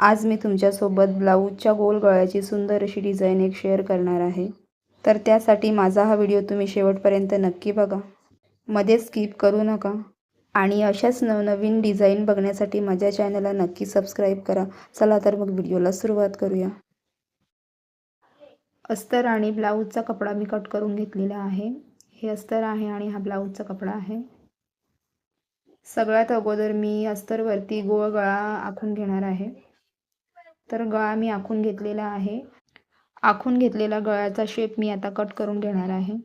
आज मी तुमच्यासोबत ब्लाऊजच्या गोल गळ्याची सुंदर अशी डिझाईन एक शेअर करणार आहे. तर त्यासाठी माझा हा व्हिडिओ तुम्ही शेवटपर्यंत नक्की बघा. मध्ये स्किप करू नका. आणि अशाच नवनवीन डिझाईन बघण्यासाठी माझ्या चॅनलला नक्की सबस्क्राईब करा. चला तर मग व्हिडिओला सुरुवात करूया. अस्तर आणि ब्लाऊजचा कपडा मी कट करून घेतलेला आहे. हे अस्तर आहे आणि हा ब्लाऊजचा कपडा आहे. सगळ्यात अगोदर मी अस्तरवरती गोळ गळा आखून घेणार आहे. तर गळा मी आखून घेतलेला आहे. आखून घेतलेला गळ्याचा शेप मी आता कट करून घेणार आहे.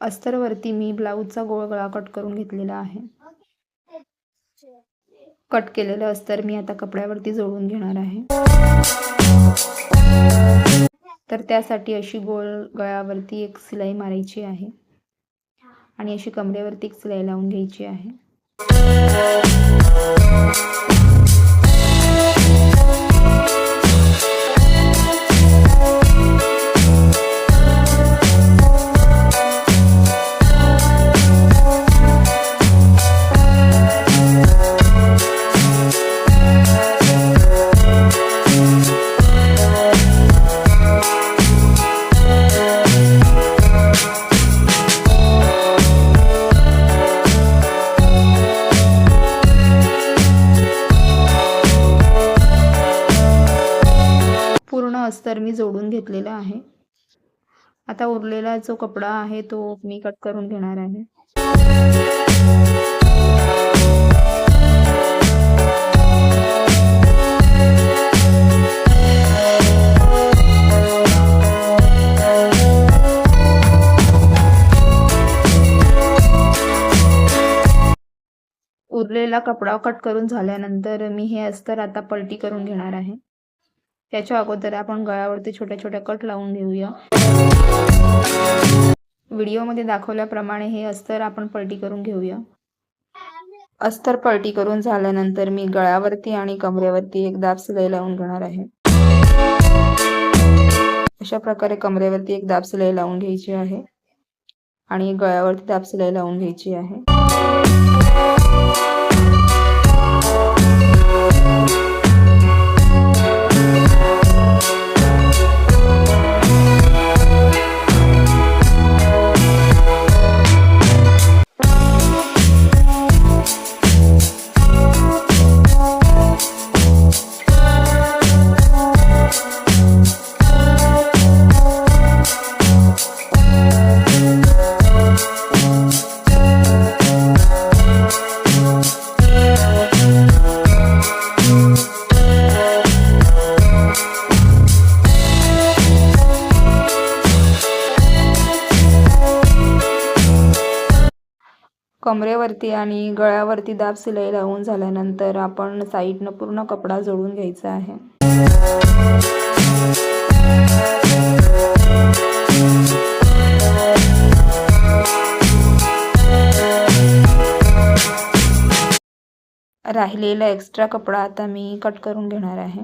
अस्तरवरती मी ब्लाऊजचा गोळ गळा कट करून घेतलेला आहे. कट केलेलं अस्तर मी आता कपड्यावरती जोडून घेणार आहे. तर त्यासाठी अशी गोल गळ्यावरती एक सिलाई मारायची आहे. आणि अशी कमरेवरती एक सिलाई लावून घ्यायची आहे. आता उरलेला जो कपडा आहे तो मी कट करून घेणार आहे. उरलेला कपडा कट करून झाल्यानंतर मी हे अस्तर आता पलटी करून घेणार आहे. त्याच्या अगोदर आपण गळ्यावरती छोट्या छोट्या कट लावून घेऊया. व्हिडिओमध्ये दाखवल्याप्रमाणे हे अस्तर आपण पलटी करून घेऊया. अस्तर पलटी करून झाल्यानंतर मी गळ्यावरती आणि कमरेवरती एक दाब सिलाई लावून घेणार आहे. अशा प्रकारे कमरेवरती एक दाब सिलाई लावून घ्यायची आहे. आणि गळ्यावरती दाब सिलाई लावून घ्यायची आहे. कमरेवरती आणि गळ्यावरती दाब सिलाई लावून झाल्यानंतर आपण साईडनं पूर्ण कपडा जोडून घ्यायचा आहे. राहिलेला एक्स्ट्रा कपडा आता मी कट करून घेणार आहे.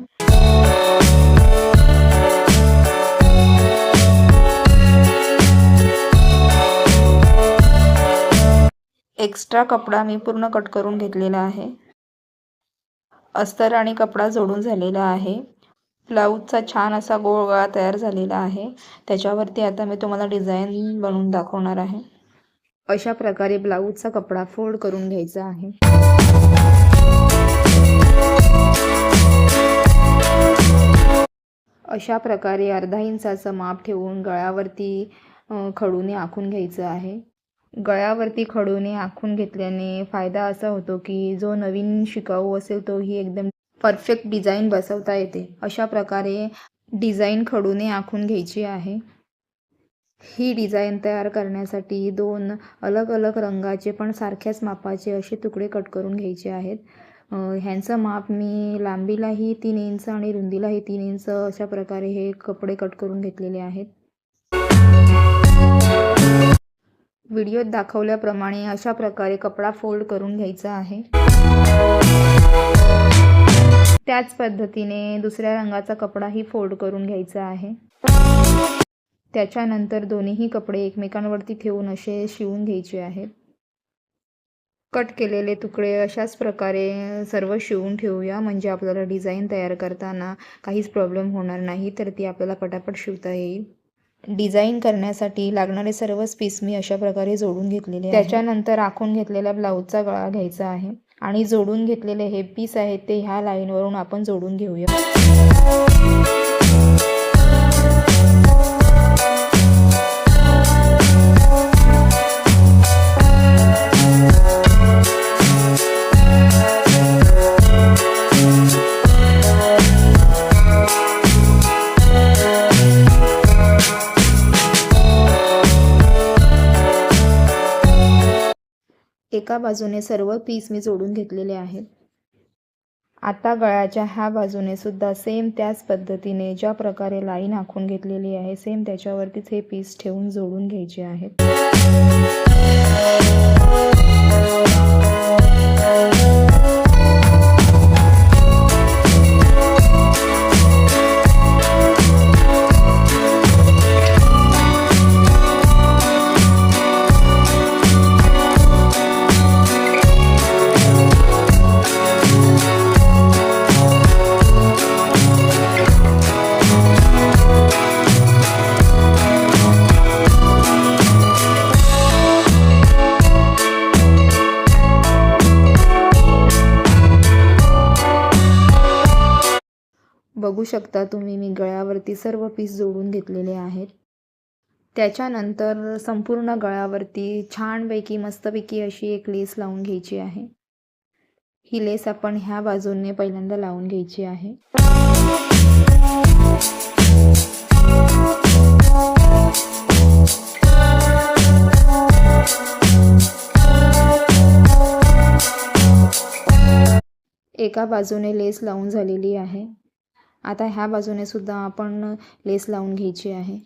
एक्स्ट्रा कपडा मी पूर्ण कट करून घेतलेला आहे. अस्तर आणि कपडा जोडून झालेला आहे. ब्लाऊजचा छान असा गोळगळा तयार झालेला आहे. त्याच्यावरती आता मी तुम्हाला डिझाईन बनवून दाखवणार आहे. अशा प्रकारे ब्लाऊजचा कपडा फोल्ड करून घ्यायचा आहे. अशा प्रकारे अर्धा इंचाचं माप ठेवून गळ्यावरती खडूने आखून घ्यायचं आहे. गळ्यावरती खडूने आखून घेतल्याने फायदा असा होतो की जो नवीन शिकाऊ असेल तोही एकदम परफेक्ट डिझाईन बसवता येते. अशा प्रकारे डिझाईन खडूने आखून घ्यायची आहे. ही डिझाईन तयार करण्यासाठी दोन अलग अलग रंगाचे पण सारख्याच मापाचे असे तुकडे कट करून घ्यायचे आहेत. ह्यांचं माप मी लांबीलाही तीन इंच आणि रुंदीलाही तीन इंच अशा प्रकारे हे कपडे कट करून घेतलेले आहेत. व्हिडिओत दाखवल्याप्रमाणे अशा प्रकारे कपडा फोल्ड करून घ्यायचा आहे. त्याच पद्धतीने दुसऱ्या रंगाचा कपडाही फोल्ड करून घ्यायचा आहे. त्याच्यानंतर दोन्हीही कपडे एकमेकांवरती ठेवून असे शिवून घ्यायचे आहेत. कट केलेले तुकडे अशाच प्रकारे सर्व शिवून ठेवूया. म्हणजे आपल्याला डिझाईन तयार करताना काहीच प्रॉब्लेम होणार नाही तर ती आपल्याला पटापट शिवता येईल. डिझाईन करण्यासाठी लागणारे सर्वच पीस मी अशा प्रकारे जोडून घेतलेले त्याच्यानंतर आखून घेतलेल्या ब्लाऊजचा गळा घ्यायचा आहे आणि जोडून घेतलेले हे पीस आहेत ते ह्या लाईनवरून आपण जोडून घेऊया. एका बाजूने सर्व पीस मी जोडून घेतलेले आहेत. आता गळ्याच्या ह्या बाजूने सुद्धा सेम त्याच पद्धतीने ज्या प्रकारे लाईन आखून घेतलेली आहे सेम त्याच्यावरतीच हे पीस ठेवून जोडून घ्यायचे आहेत. बघू शकता तुम्ही मी गळ्यावरती सर्व पीस जोडून घेतलेले आहेत. त्याच्यानंतर संपूर्ण गळ्यावरती छानपैकी मस्तपैकी अशी एक लेस लावून घ्यायची आहे. ही लेस आपण ह्या बाजूने पहिल्यांदा लावून घ्यायची आहे. एका बाजूने लेस लावून झालेली आहे. आता ह्या बाजूने सुद्धा आपण लेस लावून घ्यायची आहे.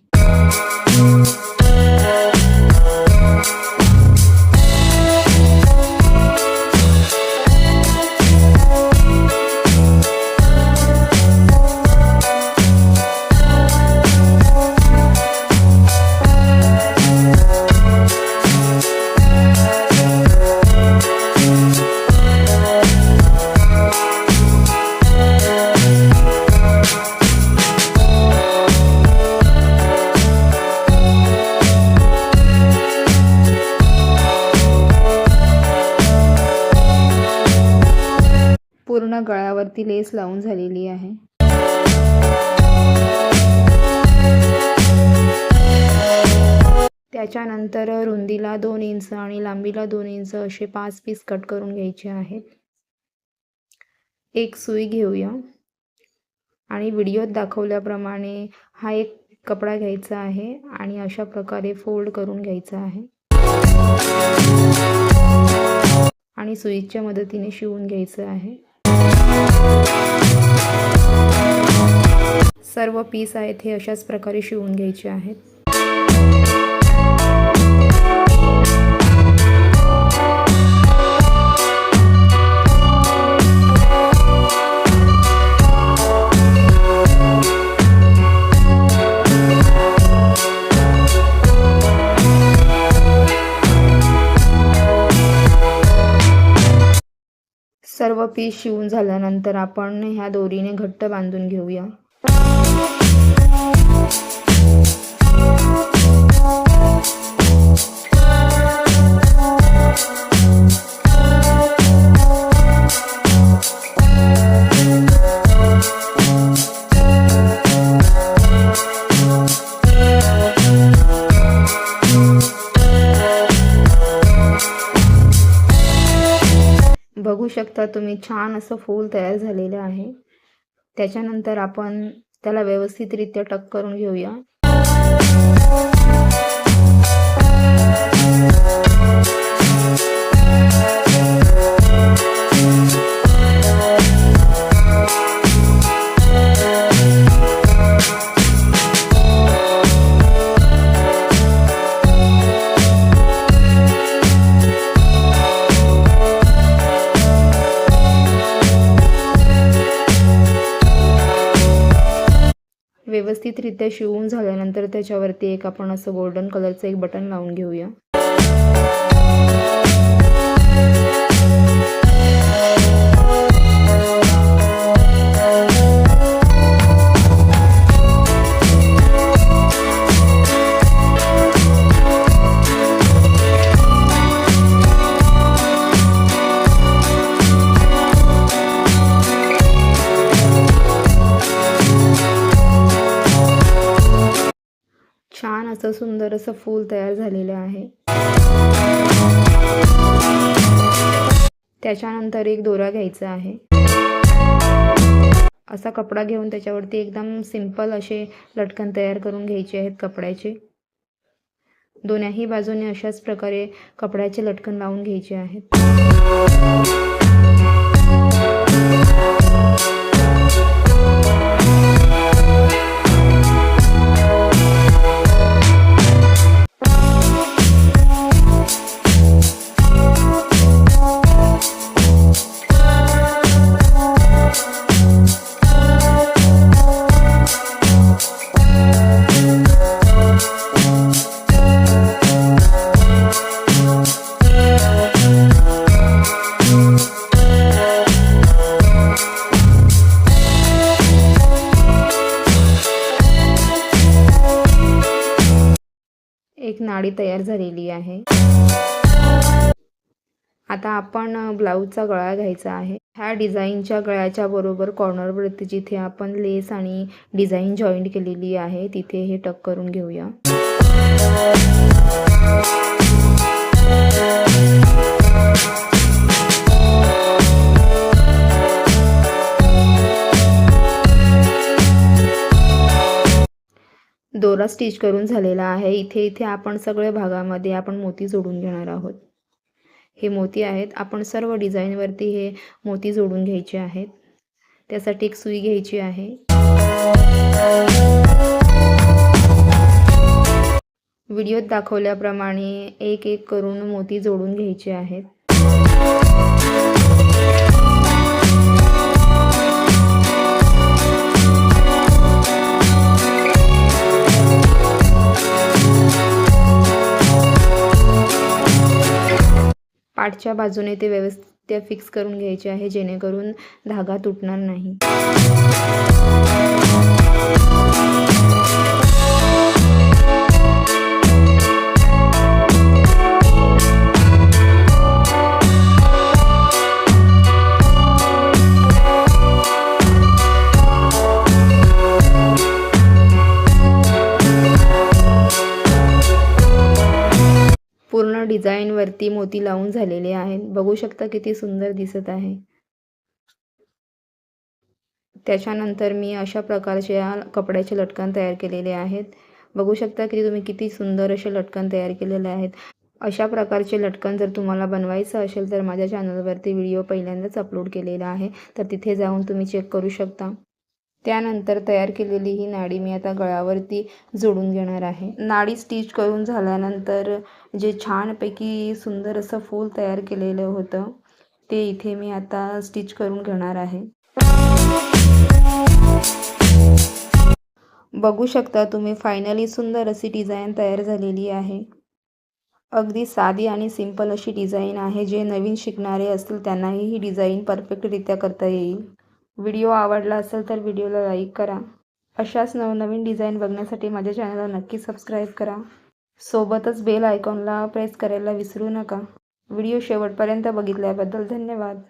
वरती लेस लावून झालेली आहे. त्याच्यानंतर रुंदीला दोन इंच आणि लांबीला दोन इंच असे पाच पीस कट करून घ्यायचे आहेत. एक सुई घेऊया. आणि व्हिडिओत दाखवल्याप्रमाणे हा एक कपडा घ्यायचा आहे आणि अशा प्रकारे फोल्ड करून घ्यायचा आहे. आणि सुईच्या मदतीने शिवून घ्यायचं आहे. सर्व पीस आहेत हे अशाच प्रकारे शिवून घ्यायचे आहेत. सर्व पीस शिवून झाल्यानंतर आपण ह्या दोरीने घट्ट बांधून घेऊया. बघू शकता तुम्ही छान असं फूल तयार झालेलं आहे. त्याच्यानंतर आपण त्याला व्यवस्थितरित्या टक करून घेऊया. व्यवस्थितरित्या शिवून झाल्यानंतर त्याच्यावरती एक आपण असं गोल्डन कलरचं एक बटन लावून घेऊया. सुंदर असं फूल तयार झालेलं आहे. त्याच्यानंतर एक दोरा घ्यायचा आहे. असा कपडा घेऊन त्याच्यावरती एकदम सिंपल असे लटकन तयार करून घ्यायचे आहेत कपड्याचे. दोन्ही बाजूने अशाच प्रकारे कपड्याचे लटकन लावून घ्यायचे आहेत. एक नाडी तयार झालेली आहे. आता आपण ब्लाऊजचा गळा घ्यायचा आहे. ह्या डिझाईनच्या गळ्याच्या बरोबर कॉर्नरवरती जिथे आपण लेस आणि डिझाईन जॉईंट केलेली आहे तिथे हे टक करून घेऊया. दोरा स्टिच करून झालेला आहे. इथे इथे आपण सगळ्या भागामध्ये आपण मोती जोडून घेणार आहोत. हे मोती आहेत. आपण सर्व डिझाईनवरती हे मोती जोडून घ्यायचे आहेत. त्यासाठी एक सुई घ्यायची आहे. व्हिडिओत दाखवल्याप्रमाणे एक एक करून मोती जोडून घ्यायचे आहेत. पाठच्या बाजूने ते व्यवस्थित फिक्स करून घ्यायचे आहे जेणेकरून धागा तुटणार नाही. डिझाईन डिझाईनवरती मोती लावून झालेले आहेत. बघू शकता किती सुंदर दिसत आहे. त्याच्यानंतर मी अशा प्रकारच्या कपड्याचे लटकन तयार केलेले आहेत. बघू शकता की तुम्ही किती सुंदर असे लटकन तयार केलेले आहेत. अशा प्रकारचे लटकन जर तुम्हाला बनवायचं असेल तर माझ्या चॅनलवरती व्हिडिओ पहिल्यांदाच अपलोड केलेला आहे. तर तिथे जाऊन तुम्ही चेक करू शकता. त्यानंतर तयार केलेली ही नाडी मी आता गळ्यावरती जोडून घेणार आहे. नाडी स्टिच करून झाल्यानंतर जे छानपैकी सुंदर असं फूल तयार केलेलं होतं ते इथे मी आता स्टिच करून घेणार आहे. बघू शकता तुम्ही फायनली सुंदर अशी डिझाईन तयार झालेली आहे. अगदी साधी आणि सिंपल अशी डिझाईन आहे जे नवीन शिकणारे असतील त्यांनाही ही डिझाईन परफेक्टरित्या करता येईल. व्हिडिओ आवडला असेल तर व्हिडिओला लाईक करा. अशाच नवनवीन डिझाईन बघण्यासाठी माझ्या चॅनलला नक्की सबस्क्राईब करा. सोबतच बेल आयकॉनला प्रेस करायला विसरू नका. व्हिडिओ शेवटपर्यंत बघितल्याबद्दल धन्यवाद.